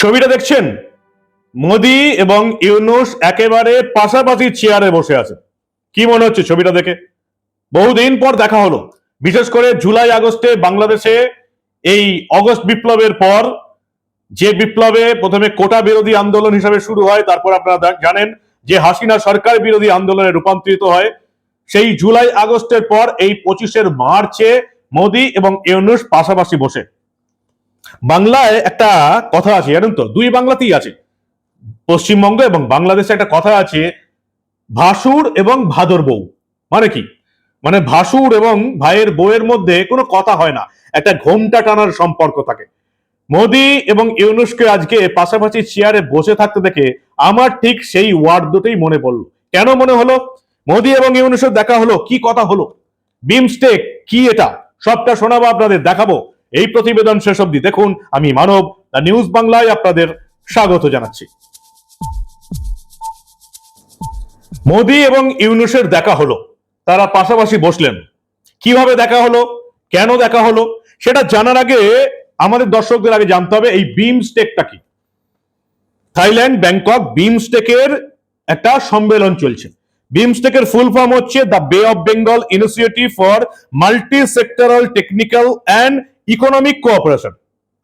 ছবিটা দেখছেন? মোদি এবং ইউনুস একেবারে পাশাপাশি চেয়ারে বসে আছে কি মনে হচ্ছে ছবিটা দেখে? বহুদিন পর দেখা হলো। বিশেষ করে জুলাই আগস্টে বাংলাদেশে এই অগস্ট বিপ্লবের পর যে বিপ্লবে প্রথমে কোটা বিরোধী আন্দোলন হিসাবে শুরু হয়, তারপর আপনারা জানেন যে হাসিনা সরকার বিরোধী আন্দোলনে রূপান্তরিত হয়। সেই জুলাই আগস্টের পর এই পঁচিশের মার্চে মোদি এবং ইউনুস পাশাপাশি বসে। বাংলায় একটা কথা আছে, জানেন তো? দুই বাংলাতেই আছে। পশ্চিমবঙ্গ এবং বাংলাদেশে একটা কথা আছে, ভাসুর এবং ভাদর বউ। মানে কি? মানে ভাসুর এবং ভাইয়ের বউয়ের মধ্যে কোনো কথা হয় না। একটা ঘোমটা টানার সম্পর্ক থাকে। মোদি এবং ইউনুসকে আজকে পাশাপাশি চেয়ারে বসে থাকতে দেখে আমার ঠিক সেই ওয়ার্ড দুটোই মনে পড়ল। কেন মনে হলো? মোদি এবং ইউনুসের দেখা হলো, কি কথা হলো? বিমস্টেক কি এটা? সবটা শোনাবো, আপনাদের দেখাবো। এই প্রতিবেদন শেষ অবধি দেখুন। আমি মানব, দ্য নিউজ বাংলায় আপনাদের স্বাগত জানাচ্ছি। মোদি এবং ইউনুসের দেখা হলো। তারা পাশাপাশি বসলেন। কীভাবে দেখা হলো? কেন দেখা হলো? সেটা জানার আগে আমাদের দর্শকদের আগে জানতে হবে, এই বিমস্টেকটা কি? থাইল্যান্ড, ব্যাংকক বিমস্টেকের একটা সম্মেলন চলছে। বিমস্টেকের ফুল ফর্ম হচ্ছে the Bay of Bengal initiative for multi sectoral technical and economic cooperation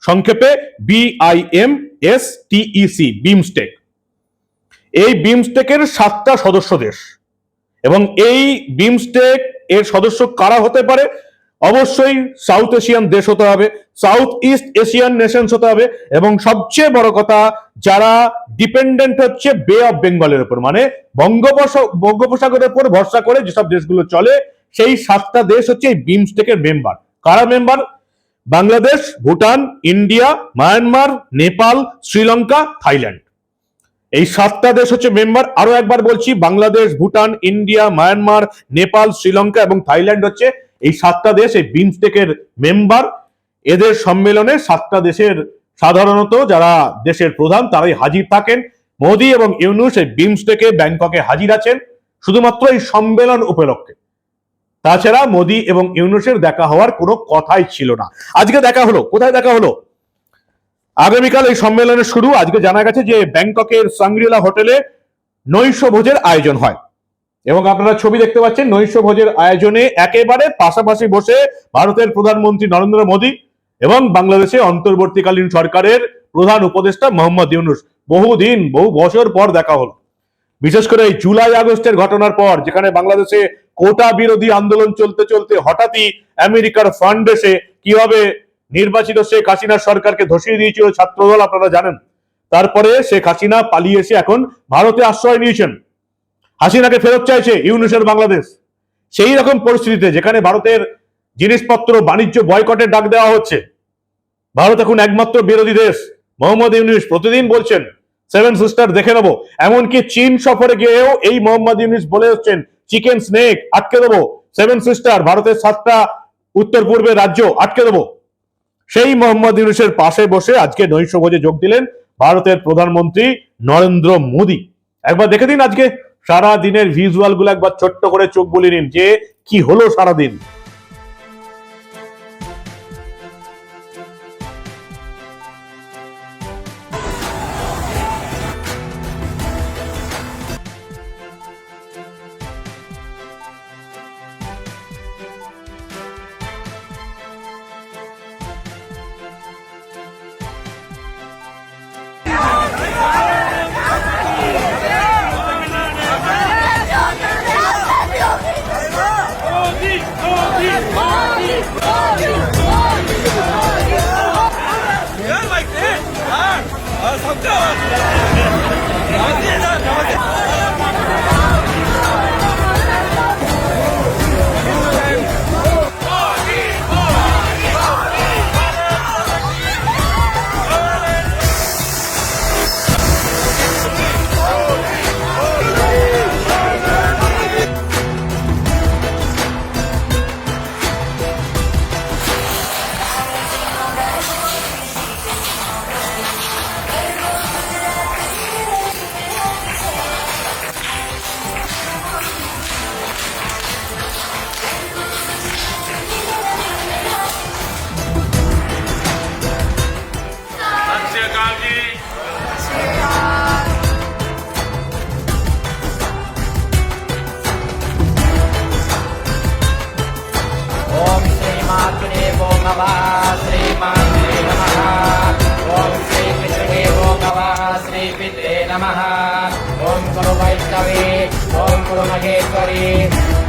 সংক্ষেপে বিআইএম এস টিইসি বিমস্টেক এই বিমস্টেকের সাতটা সদস্য দেশ। এবং এই বিমস্টেক এর সদস্য কারা হতে পারে? অবশ্যই সাউথ এশিয়ান দেশ হতে হবে সাউথ ইস্ট এশিয়ান নেশনস হতে হবে এবং সবচেয়ে বড় কথা, যারা ডিপেন্ডেন্ট হচ্ছে বে অফ বেঙ্গলের উপর। মানে বঙ্গোপস- বঙ্গোপসাগরের উপর ভরসা করে যেসব দেশগুলো চলে, সেই সাতটা দেশ হচ্ছে এই বিমস্টেকের মেম্বার কারা member Bangladesh, Bhutan, India, Myanmar, Nepal, Sri Lanka, Thailand. এই সাতটা দেশ হচ্ছে মেম্বার আরও একবার বলছি, বাংলাদেশ, ভুটান, ইন্ডিয়া, মায়ানমার, নেপাল, শ্রীলঙ্কা এবং থাইল্যান্ড হচ্ছে এই সাতটা দেশ, এই বিমস্টেকের মেম্বার, এদের সম্মেলনে সাতটা দেশের সাধারণত যারা দেশের প্রধান, তারাই হাজির থাকেন। মোদি এবং ইউনুস এই বিমস্টেকে ব্যাংককে হাজির আছেন, শুধুমাত্র এই সম্মেলন উপলক্ষে। তাছাড়া মোদি এবং ইউনুসের দেখা হওয়ার কোনো কথাই ছিল না। আজকে দেখা হলো, কোথায় দেখা হলো? আগামীকাল এই সম্মেলনের শুরু। আজকে জানা গেছে যে ব্যাংককের সাংগ্রিলা হোটেলে নৈশ ভোজের আয়োজন হয়। এবং আপনারা ছবি দেখতে পাচ্ছেন নৈশ ভোজের আয়োজনে একেবারে পাশাপাশি বসে ভারতের প্রধানমন্ত্রী নরেন্দ্র মোদী এবং বাংলাদেশে অন্তর্বর্তীকালীন সরকারের প্রধান উপদেষ্টা মোহাম্মদ ইউনুস। বহুদিন, বহু বছর পর দেখা হলো। বিশেষ করে এই জুলাই আগস্টের ঘটনার পর, যেখানে বাংলাদেশে কোটা বিরোধী আন্দোলন চলতে চলতে হঠাৎই আমেরিকার ফান্ড এসে কীভাবে নির্বাচিত শেখ হাসিনার সরকারকে ধসিয়ে দিয়েছিল ছাত্রদল, আপনারা জানেন। তারপরে শেখ হাসিনা পালিয়ে এসে এখন ভারতে আশ্রয় নিয়েছেন। হাসিনাকে ফেরত চাইছে ইউনুসের বাংলাদেশ। সেই রকম পরিস্থিতিতে যেখানে ভারতের জিনিসপত্র বাণিজ্য বয়কটের ডাক দেওয়া হচ্ছে, ভারত এখন একমাত্র বিরোধী দেশ। মোহাম্মদ ইউনুস প্রতিদিন বলছেন সেভেন সিস্টার দেখে নেব। এমনকি চীন সফরে গিয়েও এই মোহাম্মদ ইউনুস বলে হচ্ছেন চিকেন স্নেক আটকে দেবো। সেভেন সিস্টার ভারতের সাতটা উত্তর পূর্বের রাজ্য, আটকে দেবো। সেই মোহাম্মদ ইউনুসের পাশে বসে আজকে নৈশ ভোজে যোগ দিলেন ভারতের প্রধানমন্ত্রী নরেন্দ্র মোদী। একবার দেখে দিন আজকে সারা দিনের ভিজুয়ালগুলো একবার ছোট্ট করে চোখ বলে নিন যে কি হলো সারাদিন। った。Bye.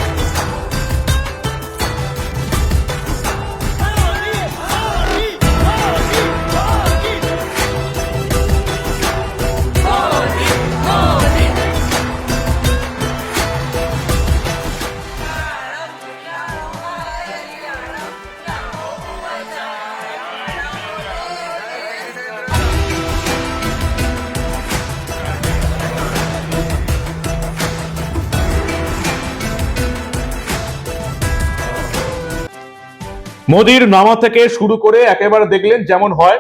মোদির নামা থেকে শুরু করে একেবারে দেখলেন যেমন হয়।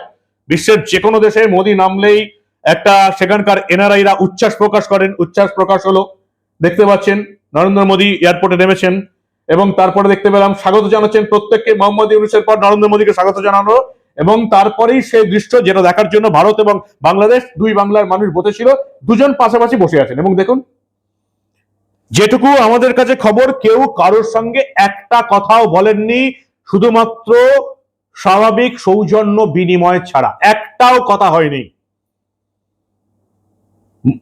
বিশ্বের যে কোনো দেশে মোদি নামলেই একটা সেখানকার এনআরআইরা উচ্ছ্বাস প্রকাশ করেন। উচ্ছ্বাস প্রকাশ হলো, দেখতে পাচ্ছেন, নরেন্দ্র মোদী এয়ারপোর্টে নেমেছেন এবং তারপরে দেখতে পেলাম, স্বাগত জানাচ্ছেন প্রত্যেককে। মোহাম্মদ ইউনুসের পর নরেন্দ্র মোদীকে স্বাগত জানানো এবং তারপরেই সেই দৃশ্য যেটা দেখার জন্য ভারত এবং বাংলাদেশ, দুই বাংলার মানুষ বসেছিল, দুজন পাশাপাশি বসে আছেন। এবং দেখুন, যেটুকু আমাদের কাছে খবর, কেউ কারোর সঙ্গে একটা কথাও বলেননি। শুধুমাত্র স্বাভাবিক সৌজন্য বিনিময় ছাড়া একটাও কথা হয়নি।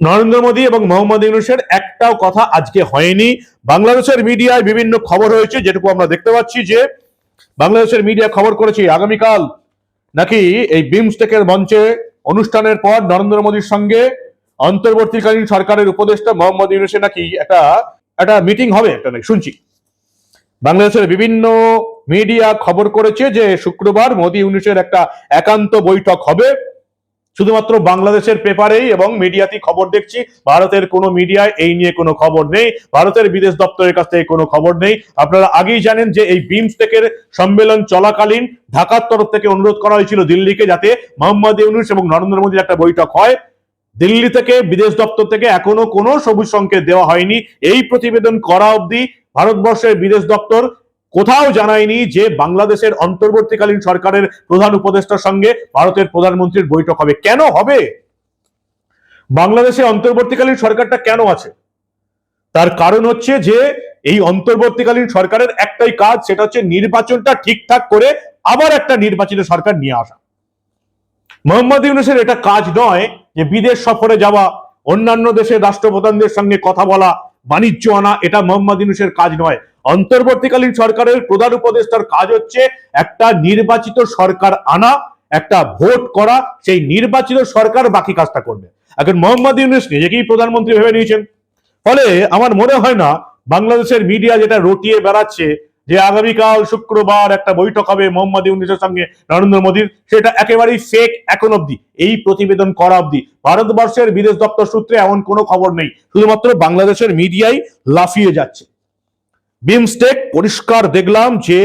নরেন্দ্র মোদী এবং মোহাম্মদ ইউনুসের একটাও কথা আজকে হয়নি। বাংলাদেশের মিডিয়ায় বিভিন্ন খবর হয়েছে, যেটুকু আমরা দেখতে পাচ্ছি যে বাংলাদেশের মিডিয়া খবর করেছে, আগামীকাল নাকি এই বিমস্টেকের মঞ্চে অনুষ্ঠানের পর নরেন্দ্র মোদীর সঙ্গে অন্তর্বর্তীকালীন সরকারের উপদেষ্টা মোহাম্মদ ইউনুসের নাকি একটা একটা মিটিং হবে, একটা নাকি, শুনছি। বাংলাদেশের বিভিন্ন মিডিয়া খবর করেছে যে শুক্রবার মোদী ইউনুসের একটা একান্ত বৈঠক হবে। শুধুমাত্র বাংলাদেশের পেপারেই এবং মিডিয়াতেই খবর দেখছি, ভারতের কোনো মিডিয়ায় এই নিয়ে কোনো খবর নেই, ভারতের বিদেশ দপ্তরের কাছ থেকে কোনো খবর নেই। আপনারা আগেই জানেন যে এই বিমস্টেকের সম্মেলন চলাকালীন ঢাকার তরফ থেকে অনুরোধ করা হয়েছিল দিল্লিকে যাতে মোহাম্মদ ইউনুস এবং নরেন্দ্র মোদীর একটা বৈঠক হয়। দিল্লি থেকে বিদেশ দপ্তর থেকে এখনও কোনো সবুজ সংকেত দেওয়া হয়নি। এই প্রতিবেদন করা অবধি ভারতবর্ষের বিদেশ দপ্তর কোথাও জানায়নি যে বাংলাদেশের অন্তর্বর্তীকালীন সরকারের প্রধান উপদেষ্টার সঙ্গে ভারতের প্রধানমন্ত্রীর বৈঠক হবে। কেন হবে? বাংলাদেশে অন্তর্বর্তীকালীন সরকারটা কেন আছে? তার কারণ হচ্ছে যে এই অন্তর্বর্তীকালীন সরকারের একটাই কাজ, সেটা হচ্ছে নির্বাচনটা ঠিকঠাক করে আবার একটা নির্বাচিত সরকার নিয়ে আসা। মোহাম্মদ ইউনুসের এটা কাজ নয় যে বিদেশ সফরে যাওয়া, অন্যান্য দেশের রাষ্ট্রপ্রধানদের সঙ্গে কথা বলা, বাণিজ্য আনা, এটা মোহাম্মদ ইউনুসের কাজ নয়। অন্তর্বর্তীকালীন সরকারের প্রধান উপদেষ্টার কাজ হচ্ছে একটা নির্বাচিত সরকার আনা, একটা ভোট করা, সেই নির্বাচিত সরকার বাকি কাজটা করবে। এখন মোহাম্মদ ইউনুস নিজেকেই প্রধানমন্ত্রী ভেবে নিয়েছেন। ফলে আমার মনে হয় না বাংলাদেশের মিডিয়া যেটা রটিয়ে বেড়াচ্ছে যে আগামীকাল শুক্রবার একটা বৈঠক হবে মোহাম্মদ ইউনুসের সঙ্গে নরেন্দ্র মোদীর, সেটা একেবারেই ফেক এখন অব্দি এই প্রতিবেদন করা অব্দি ভারতবর্ষের বিদেশ দপ্তর সূত্রে এমন কোনো খবর নেই। শুধুমাত্র বাংলাদেশের মিডিয়াই লাফিয়ে যাচ্ছে। বিমস্টেক, পরিষ্কার দেখলাম যে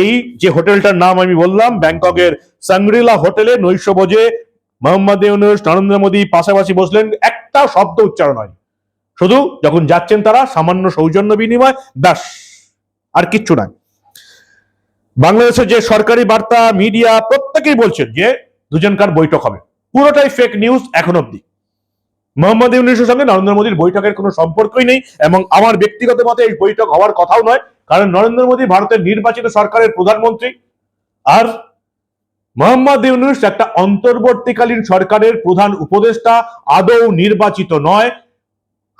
এই যে হোটেলটার নাম আমি বললাম, ব্যাংককের সাংগ্রিলা হোটেলে নৈশভোজে মোহাম্মদ নরেন্দ্র মোদী পাশাপাশি বসলেন, একটা শব্দ উচ্চারণ হয়। শুধু যখন যাচ্ছেন তারা, সামান্য সৌজন্য বিনিময়, ব্যাস, আর কিচ্ছু নাই বাংলাদেশের যে সরকারি বার্তা, মিডিয়া, প্রত্যেকেই বলছেন যে দুজনকার বৈঠক হবে। পুরোটাই ফেক নিউজ এখন অব্দি মোহাম্মদ ইউনুসের সঙ্গে নরেন্দ্র মোদীর বৈঠকের কোনো সম্পর্কই নেই এবং আমার ব্যক্তিগত মতে এই বৈঠক হওয়ার কথাও নয়, কারণ নরেন্দ্র মোদী ভারতের নির্বাচিত সরকারের প্রধানমন্ত্রী আর মোহাম্মদ ইউনুস একটা অন্তর্বর্তীকালীন সরকারের প্রধান উপদেষ্টা, আদৌ নির্বাচিত নয়।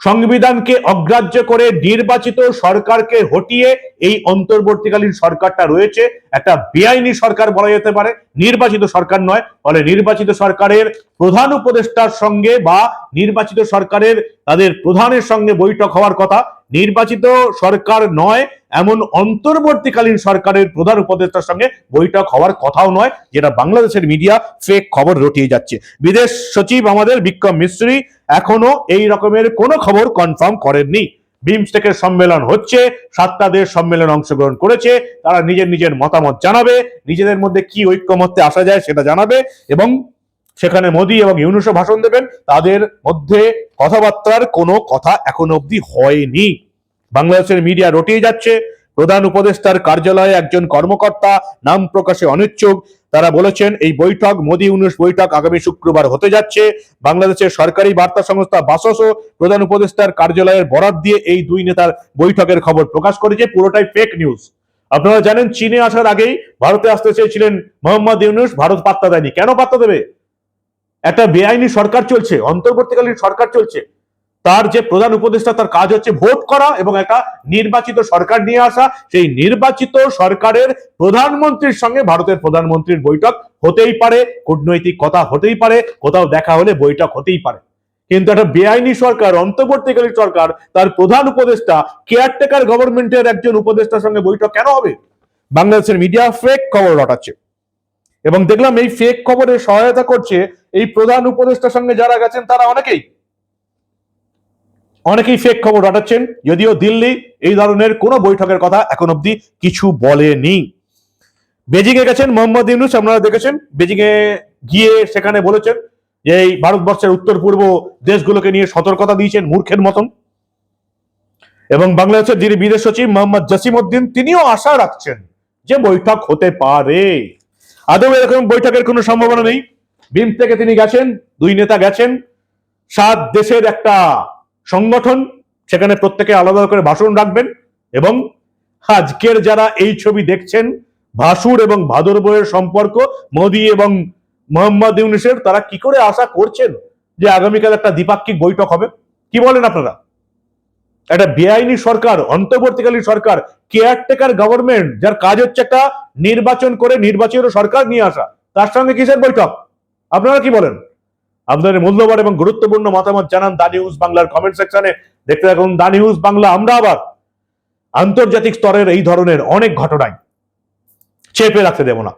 সংবিধানকে অগ্রাহ্য করে নির্বাচিত সরকারকে হটিয়ে এই অন্তর্বর্তীকালীন সরকারটা রয়েছে। একটা বেআইনি সরকার বলা যেতে পারে। নির্বাচিত সরকার নয়, ফলে নির্বাচিত সরকারের প্রধান উপদেষ্টার সঙ্গে বা নির্বাচিত সরকারের তাদের প্রধানের সঙ্গে বৈঠক হওয়ার কথা নির্বাচিত সরকার নয়, এমন অন্তর্বর্তীকালীন সরকারের প্রধান উপদেষ্টার সঙ্গে বৈঠক হওয়ার কথাও নয়, যেটা বাংলাদেশের মিডিয়া ফেক খবর রটিয়ে যাচ্ছে। বিদেশ সচিব আমাদের বিক্রম মিস্ত্রি এখনও এই রকমের কোনো খবর কনফার্ম করেননি। বিমস্টেকের সম্মেলন হচ্ছে, সাতটা দেশ সম্মেলন অংশগ্রহণ করেছে, তারা নিজের নিজের মতামত জানাবে, নিজেদের মধ্যে কি ঐক্যমত্যে আসা যায় সেটা জানাবে, এবং সেখানে মোদী এবং ইউনুসও ভাষণ দেবেন। তাদের মধ্যে কথাবার্তার কোনো কথা এখনও অবধি হয়নি। বাংলাদেশের মিডিয়া রটিয়ে যাচ্ছে। প্রধান উপদেষ্টার কার্যালয়ে একজন কর্মকর্তা নাম প্রকাশে অনিচ্ছুক। তারা বলেছেন, এই বৈঠক, মোদী ইউনুস বৈঠক আগামী শুক্রবার হতে যাচ্ছে। বাংলাদেশের সরকারি বার্তা সংস্থা বাসসও প্রধান উপদেষ্টার কার্যালয়ের বরাত দিয়ে এই দুই নেতার বৈঠকের খবর প্রকাশ করেছে। পুরোটাই ফেক নিউজ আপনারা জানেন, চীনে আসার আগেই ভারতে আসতে চেয়েছিলেন মোহাম্মদ ইউনুস। ভারত পাত্তা দেয়নি। কেন পাত্তা দেবে? একটা বেআইনি সরকার চলছে, অন্তর্বর্তীকালীন সরকার চলছে। তার যে প্রধান উপদেষ্টা, তার কাজ হচ্ছে ভোট করা এবং একটা নির্বাচিত সরকার নিয়ে আসা। সেই নির্বাচিত সরকারের প্রধানমন্ত্রীর সঙ্গে ভারতের প্রধানমন্ত্রীর বৈঠক হতেই পারে, কূটনৈতিক কথা হতেই পারে, কোথাও দেখা হলে বৈঠক হতেই পারে। কিন্তু একটা বেআইনি সরকার, অন্তর্বর্তীকালীন সরকার, তার প্রধান উপদেষ্টা কেয়ারটেকার গভর্নমেন্টের একজন উপদেষ্টার সঙ্গে বৈঠক কেন হবে? বাংলাদেশের মিডিয়া ফেক খবর রটাচ্ছে। এবং দেখলাম এই ফেক খবরে সহায়তা করছে এই প্রধান উপদেষ্টার সঙ্গে যারা গেছেন তারা অনেকেই। অনেকেই ফেক খবর রটাচ্ছেন যদিও দিল্লি এই ধরনের কোনো বৈঠকের কথা এখন অব্দি কিছু বলেনি। বেজিং এ গেছেন মোহাম্মদ ইউনুস, আপনারা দেখেছেন? বেজিং এ গিয়ে সেখানে বলেছেন যে এই ভারতবর্ষের উত্তর পূর্ব দেশগুলোকে নিয়ে সতর্কতা দিয়েছেন মূর্খের মতন। এবং বাংলাদেশের যিনি বিদেশ সচিব মোহাম্মদ জসিম উদ্দিন তিনিও আশা রাখছেন যে বৈঠক হতে পারে। আদৌ এরকম বৈঠকের কোনো সম্ভাবনা নেই? বিম থেকে তিনি গেছেন, দুই নেতা গেছেন। সাত দেশের একটা সংগঠন, সেখানে প্রত্যেকে আলাদা করে ভাষণ রাখবেন এবং আজকের যারা এই ছবি দেখছেন, ভাসুর এবং ভাদর বইয়ের সম্পর্ক, মোদি এবং মোহাম্মদ ইউনিসের, তারা কি করে আশা করছেন যে আগামীকাল একটা দ্বিপাক্ষিক বৈঠক হবে? কি বলেন আপনারা? একটা বেআইনি সরকার, অন্তর্বর্তীকালীন সরকার কেয়ারটেকার গভর্নমেন্ট যার কাজ হচ্ছে একটা নির্বাচন করে নির্বাচিত সরকার নিয়ে আসা। তার সঙ্গে কিসের বৈঠক? আপনারা কি বলেন? আপনাদের মূল্যবান এবং গুরুত্বপূর্ণ মতামত জানান দা নিউজ বাংলার কমেন্ট সেকশনে দেখতে থাকুন দা নিউজ বাংলা, আমরা আবার আন্তর্জাতিক স্তরের এই ধরনের অনেক ঘটনায় চেপে রাখতে দেব না।